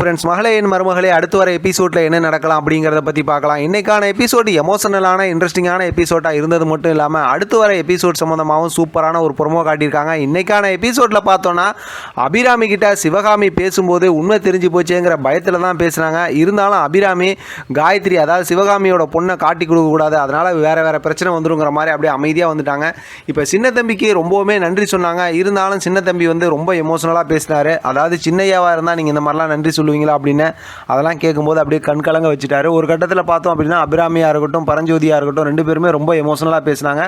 Friends மகளே என் மருமகளே அடுத்து வர எபிசோடில் என்ன நடக்கலாம் அப்படிங்கிறத பற்றி பார்க்கலாம். இன்னைக்கான எபிசோடு எமோஷனலான இன்ட்ரெஸ்டிங்கான எபிசோடாக இருந்தது மட்டும் இல்லாமல் அடுத்து வர எபிசோட் சம்மந்தமாகவும் சூப்பரான ஒரு ப்ரொமோ காட்டியிருக்காங்க. இன்னைக்கான எபிசோடில் பார்த்தோன்னா அபிராமி கிட்ட சிவகாமி பேசும்போது உண்மை தெரிஞ்சு போச்சேங்கிற பயத்தில் தான் பேசுனாங்க இருந்தாலும் அபிராமி காயத்ரி அதாவது சிவகாமியோட பொண்ணை காட்டி கொடுக்கக்கூடாது அதனால் வேறு வேறு பிரச்சனை வந்துருங்கிற மாதிரி அப்படியே அமைதியாக வந்துட்டாங்க. இப்போ சின்ன தம்பிக்கு ரொம்பவுமே நன்றி சொன்னாங்க. இருந்தாலும் சின்ன தம்பி வந்து ரொம்ப எமோஷனலாக பேசினார். அதாவது சின்னையாவாக இருந்தால் நீங்கள் இந்த மாதிரிலாம் நன்றி சொல்லுவீங்களா அப்படின்னு அதெல்லாம் கேட்கும்போது அப்படியே கண்கலங்க வச்சுட்டாரு. ஒரு கட்டத்தில் பார்த்தோம் அப்படின்னா அபிராமியாக இருக்கட்டும் பரஞ்சோதியாக இருக்கட்டும் ரெண்டு பேருமே ரொம்ப எமோஷனலாக பேசினாங்க.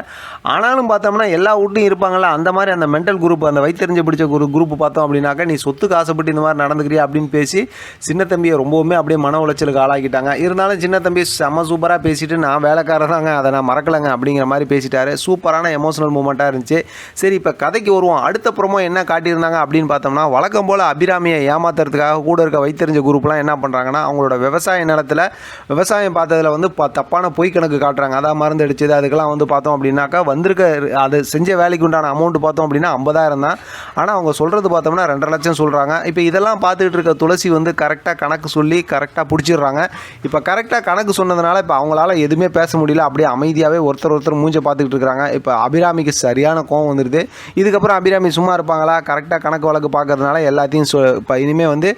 ஆனாலும் பார்த்தோம்னா எல்லா வீட்லையும் இருப்பாங்களா அந்த மாதிரி அந்த மென்டல் குரூப் அந்த வைத்தறிஞ்சு பிடிச்ச ஒரு குரூப் பார்த்தோம் அப்படின்னாக்கா நீ சொத்துக்கு ஆசைப்பட்டு இந்த மாதிரி நடந்துக்கிறியா அப்படின்னு பேசி சின்ன தம்பியை ரொம்பவுமே அப்படியே மன உளைச்சலுக்கு ஆளாக்கிட்டாங்க. இருந்தாலும் சின்ன தம்பி செம்ம சூப்பராக பேசிட்டு நான் வேலைக்காரர் தாங்க அதை நான் மறக்கலைங்க அப்படிங்கிற மாதிரி பேசிட்டாரு. சூப்பரான எமோஷனல் மூமெண்ட்டாக இருந்துச்சு. சரி இப்போ கதைக்கு வருவோம். அடுத்த ப்ரோமோ என்ன காட்டியிருந்தாங்க அப்படின்னு பார்த்தோம்னா வழக்கம் போல் அபிராமியை ஏமாத்துறதுக்காக கூட இருக்க வைத்தறிஞ்ச குரூப்லாம் என்ன பண்ணுறாங்கன்னா அவங்களோட விவசாய நிலத்தில் விவசாயம் பார்த்ததில் வந்து ப தப்பான பொய் கணக்கு காட்டுறாங்க. அதான் மருந்து அடிச்சது அதுக்கெல்லாம் வந்து பார்த்தோம் அப்படின்னாக்கா வந்திருக்க அது செஞ்ச வேலைக்கு உண்டான அமௌண்ட் பார்த்தோம் அப்படின்னா ஐம்பதாயிரம் தான். ஆனால் அவங்க சொல்கிறது பார்த்தோம்னா ரெண்டரை லட்சம் சொல்கிறாங்க இப்போ இதெல்லாம் பார்த்துக்கிட்டு இருக்க துளசி வந்து கரெக்டாக கணக்கு சொல்லி கரெக்டாக பிடிச்சிடுறாங்க. இப்போ கரெக்டாக கணக்கு சொன்னதுனால இப்போ அவங்களால எதுவுமே பேச முடியல. அப்படியே அமைதியாகவே ஒருத்தர் ஒருத்தர் மூஞ்ச பார்த்துக்கிட்டு இருக்கிறாங்க இப்போ அபிராமிக்கு சரியான கோவம் வந்துடுது இதுக்கப்புறம் அபிராமி சும்மா இருப்பாங்களா? கரெக்டாக கணக்கு வழக்கு பார்க்கறதுனால எல்லாத்தையும் சொ இப்போ இனிமேல் வந்து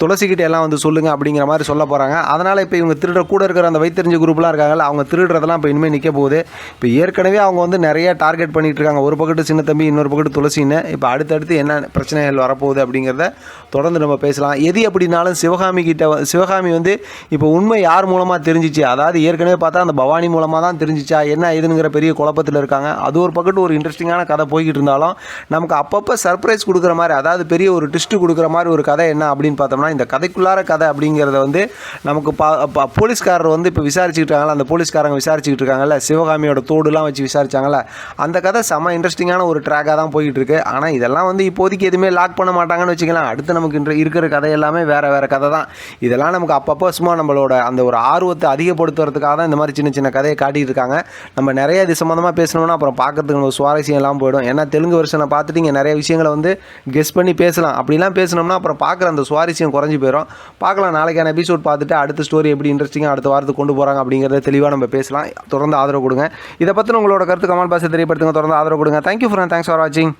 துளசிக்கிட்ட எல்லாம் வந்து சொல்லுங்க அப்படிங்கிற மாதிரி சொல்ல போகிறாங்க அதனால் இப்போ இவங்க திருடுற கூட இருக்கிற அந்த வைத்தறிஞ்ச குரூப்லாம் இருக்காங்கல்ல அவங்க திருடுறதெல்லாம் இப்போ இனிமேல் நிற்க போகுது. இப்போ ஏற்கனவே அவங்க வந்து நிறைய டார்கெட் பண்ணிட்டு இருக்காங்க. ஒரு பக்கத்து சின்ன தம்பி இன்னொரு பக்கத்து துளசின்னு. இப்போ அடுத்தடுத்து என்ன பிரச்சனைகள் வரப்போகுது அப்படிங்கிறத தொடர்ந்து நம்ம பேசலாம். எது எப்படினாலும் சிவகாமி கிட்ட சிவகாமி வந்து இப்போ உண்மை யார் மூலமாக தெரிஞ்சிச்சு? அதாவது ஏற்கனவே பார்த்தா அந்த பவானி மூலமாக தான் தெரிஞ்சிச்சா? என்ன ஏதுங்கிற பெரிய குழப்பத்தில் இருக்காங்க. அது ஒரு பக்கத்து ஒரு இன்ட்ரெஸ்டிங்கான கதை போய்கிட்டு இருந்தாலும் நமக்கு அப்பப்போ சர்ப்ரைஸ் கொடுக்குற மாதிரி அதாவது பெரிய ஒரு ட்விஸ்ட் கொடுக்குற மாதிரி ஒரு கதை என்ன அப்படின்னு பார்த்தா பார்த்தோம்னா இந்த கதைக்குள்ளார கதை அப்படிங்கிறத வந்து நமக்கு பா போலீஸ்காரர் வந்து இப்போ விசாரிச்சுக்கிட்டு இருக்காங்கல்ல அந்த போலீஸ்காரங்க விசாரிச்சுக்கிட்டு இருக்காங்கல்ல சிவகாமியோட தோடுலாம் வச்சு விசாரிச்சாங்கல்ல அந்த கதை செம்ம இன்ட்ரெஸ்டிங்கான ஒரு ட்ராக்காக தான் போய்கிட்டு இருக்கு ஆனால் இதெல்லாம் வந்து இப்போதைக்கு எதுவுமே லாக் பண்ண மாட்டாங்கன்னு வச்சுக்கலாம் அடுத்து நமக்கு இன்று இருக்கிற கதை எல்லாமே வேற வேற கதை தான். இதெல்லாம் நமக்கு அப்பப்போ சும்மா நம்மளோட அந்த ஒரு ஆர்வத்தை அதிகப்படுத்துறதுக்காக தான் இந்த மாதிரி சின்ன சின்ன கதையை காட்டிட்டு இருக்காங்க. நம்ம நிறைய இது சம்மந்தமாக பேசணும்னா அப்புறம் பார்க்கறதுக்கு ஒரு சுவாரஸ்யம் எல்லாம் போயிடும். ஏன்னா தெலுங்கு வருஷனை பார்த்துட்டு இங்கே நிறைய விஷயங்களை வந்து கெஸ் பண்ணி பேசலாம். அப்படிலாம் பேசணும்னா அப்புறம் பார்க்குற அந்த சுவாரஸ்யம் குறைஞ்சி போயிடும் பார்க்கலாம் நாளைக்கான எபிசோட் பார்த்துட்டு அடுத்த ஸ்டோரி எப்படி இன்ட்ரெஸ்டிங்காக அடுத்த வாரத்துக்கு கொண்டு போகிறாங்க அப்படிங்கிறத தெளிவாக நம்ம பேசலாம். தொடர்ந்து ஆதரவு கொடுங்க. இதை பற்றின உங்களோட கருத்து கமெண்ட் பாக்ஸை தெரியப்படுத்துங்க. தொடர்ந்து ஆதரவு கொடுங்க. தேங்க்யூ ஃபார் தேங்க்ஸ் ஃபார் வாட்சிங்